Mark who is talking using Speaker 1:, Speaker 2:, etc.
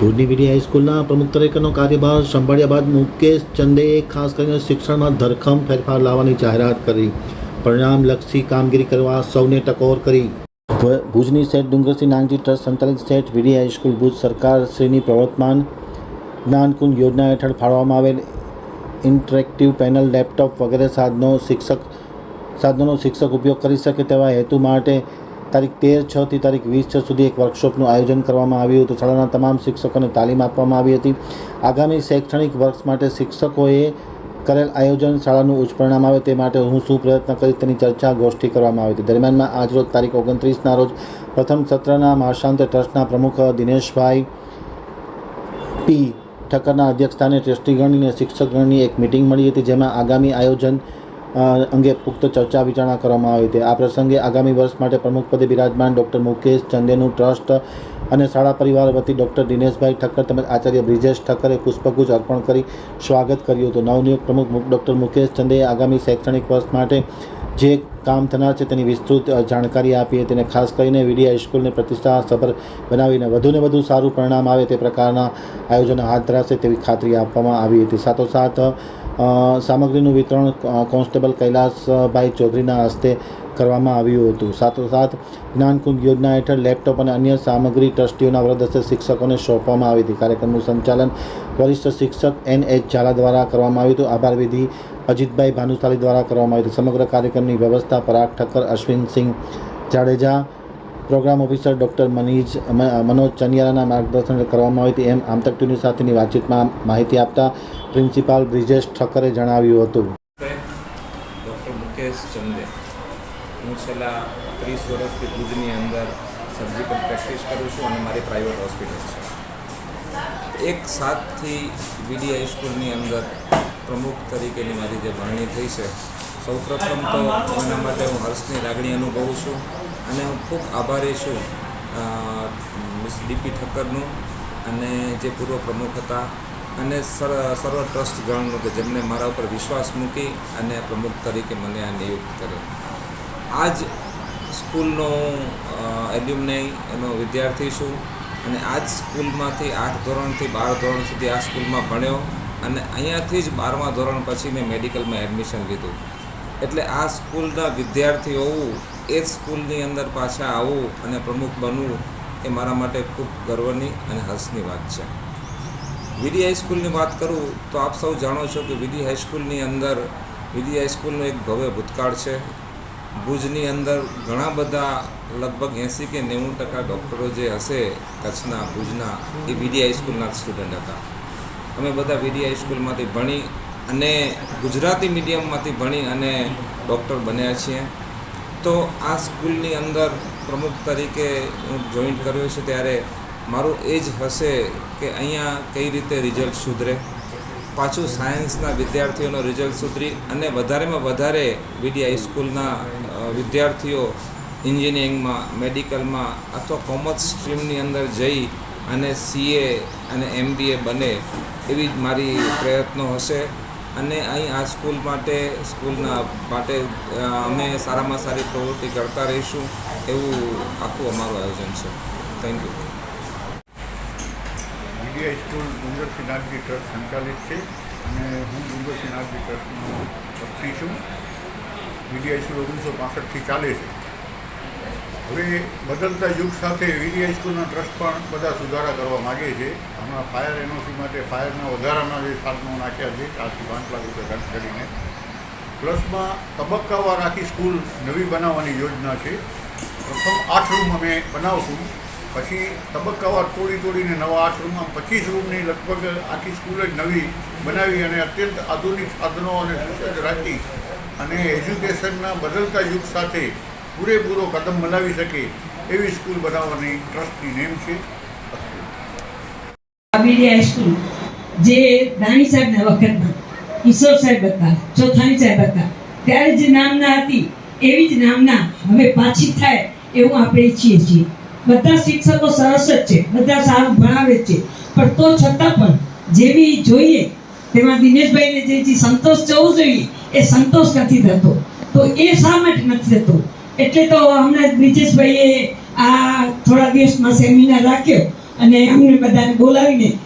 Speaker 1: ભુજની વીડી હાઈસ્કૂલના પ્રમુખ તરીકેનો કાર્યભાર સંભાળ્યા બાદ મુકેશ ચંદેએ ખાસ કરીને શિક્ષણમાં ધરખમ ફેરફાર લાવવાની જાહેરાત કરી. પરિણામલક્ષી કામગીરી કરવા સૌને ટકોર કરી. ભુજની શેઠ ડુંગરસિંહ નાનજી ટ્રસ્ટ સંચાલિત શેઠ વીડી હાઈસ્કૂલ ભુજ સરકાર શ્રીની પ્રવર્તમાન જ્ઞાનકુંજ યોજના હેઠળ ફાળવવામાં આવેલ ઇન્ટરેક્ટિવ પેનલ, લેપટોપ વગેરે સાધનો શિક્ષક, સાધનોનો શિક્ષક ઉપયોગ કરી શકે તેવા હેતુ માટે તારીખ તેર છથી તારીખ વીસ છ સુધી એક વર્કશોપનું આયોજન કરવામાં આવ્યું હતું. શાળાના તમામ શિક્ષકોને તાલીમ આપવામાં આવી હતી. આગામી શૈક્ષણિક વર્ષ માટે શિક્ષકોએ કરેલ આયોજન શાળાનું ઉચ્ચ પરિણામ આવે તે માટે હું શું પ્રયત્ન કરીશ તેની ચર્ચા ગોષ્ઠી કરવામાં આવી હતી. દરમિયાનમાં આજરોજ તારીખ ઓગણત્રીસના રોજ પ્રથમ સત્રના મહાશાંત ટ્રસ્ટના પ્રમુખ દિનેશભાઈ પી ઠક્કરના અધ્યક્ષસ્થાને ટ્રસ્ટીગણની અને શિક્ષકગણની એક મિટિંગ મળી હતી જેમાં આગામી આયોજન અંગે પુખ્ત ચર્ચા વિચારણા કરવામાં આવી હતી. આ પ્રસંગે આગામી વર્ષ માટે પ્રમુખપદે બિરાજમાન ડૉક્ટર મુકેશ ચંદેનું ટ્રસ્ટ અને શાળા પરિવાર વતી ડૉક્ટર દિનેશભાઈ ઠક્કર તેમજ આચાર્ય બ્રિજેશ ઠક્કરે પુષ્પગુચ્છ અર્પણ કરી સ્વાગત કર્યું હતું. નવનિયુક્ત પ્રમુખ ડૉક્ટર મુકેશ ચંદેએ આગામી શૈક્ષણિક વર્ષ માટે જે કામ થનાર છે તેની વિસ્તૃત જાણકારી આપી હતી અને ખાસ કરીને વીડી હાઈસ્કૂલને પ્રતિષ્ઠાસભર બનાવીને વધુને વધુ સારું પરિણામ આવે તે પ્રકારના આયોજનો હાથ ધરાશે તેવી ખાતરી આપવામાં આવી હતી. સાથોસાથ સામગ્રીનું વિતરણ કોન્સ્ટેબલ કૈલાસભાઈ ચૌધરીના હસ્તે કરવામાં આવ્યું હતું. સાથોસાથ, જ્ઞાનકુંજ યોજના હેઠળ લેપટોપ અને અન્ય સામગ્રી ટ્રસ્ટીઓના વરદ હસ્તે શિક્ષકોને સોંપવામાં આવી હતી. કાર્યક્રમનું સંચાલન વરિષ્ઠ શિક્ષક એન એચ ઝાલા દ્વારા કરવામાં આવ્યું હતું. આભાર વિધિ અજીતભાઈ ભાનુશાલી દ્વારા કરવામાં આવી હતી. સમગ્ર કાર્યક્રમની વ્યવસ્થા Parag Thakkar Ashwinsinh Jadeja, program officer doctor મનીજ Manoj ચનિયારાના માર્ગદર્શન કરવામાં આવી હતી. એમ આમતક ટીવી સાથેની વાતચીતમાં માહિતી આપતા પ્રિન્સિપાલ બ્રિજેશ ઠક્કરે જણાવ્યું હતું.
Speaker 2: ડૉક્ટર મુકેશ ચંદે, હું છેલ્લા ત્રીસ વર્ષથી ભુજની અંદર સર્જિકલ પ્રેક્ટિસ કરું છું અને મારી પ્રાઇવેટ હોસ્પિટલ છે. એક સાતથી વીડી હાઈસ્કૂલની અંદર પ્રમુખ તરીકેની મારી જે ભરણી થઈ છે, સૌપ્રથમ તો એના માટે હું હર્ષની લાગણી અનુભવું છું અને હું ખૂબ આભારી છું મિસ ડીપી ઠક્કરનું અને જે પૂર્વ પ્રમુખ હતા અને સર, સર્વ ટ્રસ્ટગણનું કે જેમણે મારા ઉપર વિશ્વાસ મૂકી અને પ્રમુખ તરીકે મને આ નિયુક્ત કર્યો. આ જ સ્કૂલનો એલ્યુમનાઈ એનો વિદ્યાર્થી છું અને આ જ સ્કૂલમાંથી આઠ ધોરણથી બાર ધોરણ સુધી આ સ્કૂલમાં ભણ્યો અને અહીંયાથી જ બારમા ધોરણ પછી મેં મેડિકલમાં એડમિશન લીધું. એટલે આ સ્કૂલના વિદ્યાર્થી હોવું એ જ સ્કૂલની અંદર પાછા આવવું અને પ્રમુખ બનવું એ મારા માટે ખૂબ ગર્વની અને હર્ષની વાત છે. વીડી હાઈસ્કૂલની વાત કરું તો આપ સૌ જાણો છો કે વીડી હાઈસ્કૂલની અંદર વીડી હાઈસ્કૂલનો એક ભવ્ય ભૂતકાળ છે. ભુજની અંદર ઘણા બધા લગભગ એંસી કે નેવું ટકા ડૉક્ટરો જે હશે કચ્છના, ભુજના, એ વીડી હાઈસ્કૂલના સ્ટુડન્ટ હતા. અમે બધા વીડી હાઈસ્કૂલમાંથી ભણી અને ગુજરાતી મીડિયમમાંથી ભણી અને ડૉક્ટર બન્યા છીએ. તો આ સ્કૂલની અંદર પ્રમુખ તરીકે હું જોઈન કર્યો છે ત્યારે મારું એ જ હશે કે અહીંયા કઈ રીતે રિઝલ્ટ સુધરે? પાછું સાયન્સના વિદ્યાર્થીઓનો રિઝલ્ટ સુધરી અને વધારેમાં વધારે વીડી હાઈસ્કૂલના વિદ્યાર્થીઓ એન્જિનિયરિંગમાં મેડિકલમાં અથવા કોમર્સ સ્ટ્રીમની અંદર જઈ અને સીએ અને એમબીએ બને એવી જ મારી પ્રયત્નો હશે. અને અહીં આ સ્કૂલ માટે સ્કૂલના માટે અમે સારામાં સારી પ્રવૃત્તિ કરતા રહીશું. એવું આખું અમારું આયોજન છે. Thank you
Speaker 3: media school Dungarsinh Nagji trust સંચાલિત છે. અને હું ડુંગરસિંહ નાગજી ટ્રસ્ટનો ટ્રસ્ટી છું. વીડીઆઈ સ્કૂલ ઓગણીસો પાસઠથી ચાલે છે. હવે બદલતા યુગ સાથે વીડીઆઈ સ્કૂલના ટ્રસ્ટ પણ બધા સુધારા કરવા માગે છે. હમણાં ફાયર એનઓસી માટે ફાયરના વધારાના જે સાધનો નાખ્યા છે, ચારથી પાંચ લાખ રૂપિયા ખર્ચ કરીને. પ્લસમાં તબક્કાવાર આખી સ્કૂલ નવી બનાવવાની યોજના છે. પ્રથમ આઠ રૂમ અમે બનાવશું. પછી તબક્કાવાર તોડી તોડીને નવા આઠ પચીસ રૂમની લગભગ આખી સ્કૂલ જ નવી બનાવી અને અત્યંત આધુનિક સાધનો અને સુસજ્જ રાખી અને એજ્યુકેશનના બદલતા યુગ સાથે પૂરેપૂરો કદમ મલાવી શકે એવી સ્કૂલ બનાવવાની ટ્રસ્ટની નેમ છે
Speaker 4: જે દાણી સાહેબના વખતમાં કિશોર સાહેબ હતા, ચોથાણી સાહેબ હતા, ત્યારે જે નામના હતી, એવી જ નામના હવે પાછી થાય એવું આપણે ઈચ્છીએ છીએ. બધા શિક્ષકો સરસ જ છે, બધા સારું ભણાવે જ છે. પણ તો છતાં પણ જેવી જોઈએ તેમાં દિનેશભાઈને જે સંતોષ જવો જોઈએ, એ સંતોષ નથી થતો. તો એ શા માટે નથી થતો? એટલે તો હમણાં બ્રિજેશભાઈએ આ થોડા દિવસમાં સેમિનાર રાખ્યો અને અમને બધાને બોલાવીને